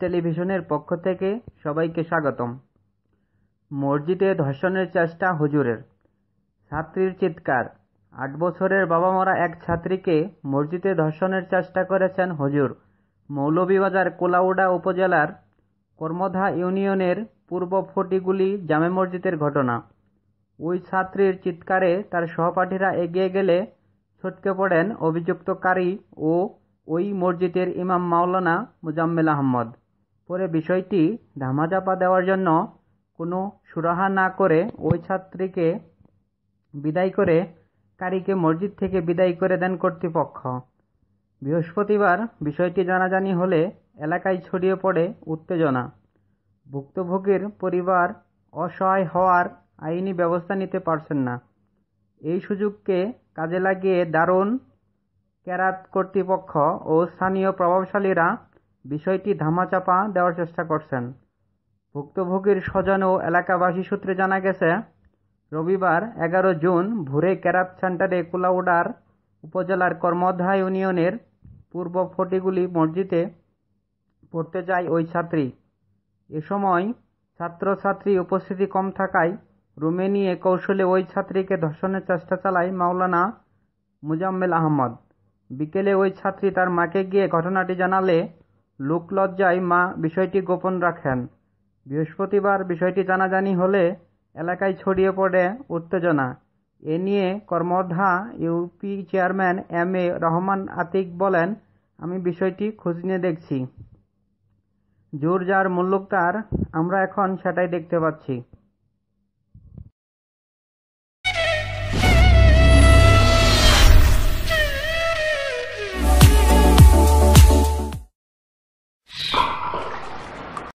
টেলিভিশনের পক্ষ থেকে সবাইকে স্বাগতম। মসজিদে ধর্ষণের চেষ্টা হুজুরের। ছাত্রীর চিৎকার। আট বছরের বাবা মরা এক ছাত্রীকে মসজিদে ধর্ষণের চেষ্টা করেছেন হুজুর। মৌলভীবাজার কোলাউড়া উপজেলার কর্মধা ইউনিয়নের পূর্ব ফটিগুলি জামে মসজিদের ঘটনা। ওই ছাত্রীর চিৎকারে তার সহপাঠীরা এগিয়ে গেলে ছটকে পড়েন অভিযুক্তকারী ও ওই মসজিদের ইমাম মাওলানা মুজাম্মেল আহমদ। পরে বিষয়টি ধামাচাপা দেওয়ার জন্য কোনো সুরাহা না করে ওই ছাত্রীকে বিদায় করে কারীকে মসজিদ থেকে বিদায় করে দেন কর্তৃপক্ষ। বৃহস্পতিবার বিষয়টি জানাজানি হলে এলাকায় ছড়িয়ে পড়ে উত্তেজনা। ভুক্তভোগীর পরিবার অসহায় হওয়ার আইনি ব্যবস্থা নিতে পারছেন না। এই সুযোগকে কাজে লাগিয়ে দারুণ কেরাত কর্তৃপক্ষ ও স্থানীয় প্রভাবশালীরা বিষয়টি ধামাচাপা দেওয়ার চেষ্টা করছেন। ভুক্তভোগীর স্বজন ও এলাকাবাসী সূত্রে জানা গেছে, রবিবার এগারো জুন ভোরে কেরাত সেন্টারে কুলাউড়ার উপজেলার কর্মধা ইউনিয়নের পূর্ব ফটিগুলি মসজিদে পড়তে যায় ওই ছাত্রী। এ সময় ছাত্রছাত্রী উপস্থিতি কম থাকায় রুমে নিয়ে কৌশলে ওই ছাত্রীকে ধর্ষণের চেষ্টা চালায় মাওলানা মুজাম্মেল আহমদ। বিকেলে ওই ছাত্রী তার মাকে গিয়ে ঘটনাটি জানালে লোকলজ্জায় মা বিষয়টি গোপন রাখেন। বৃহস্পতিবার বিষয়টি জানাজানি হলে এলাকায় ছড়িয়ে পড়ে উত্তেজনা। এ নিয়ে Karmadha UP chairman M A Rahman Atik বলেন, আমি বিষয়টি খোঁজ নিয়ে দেখছি। জোর যার মুল্লুক তার আমরা এখন সেটাই দেখতে পাচ্ছি।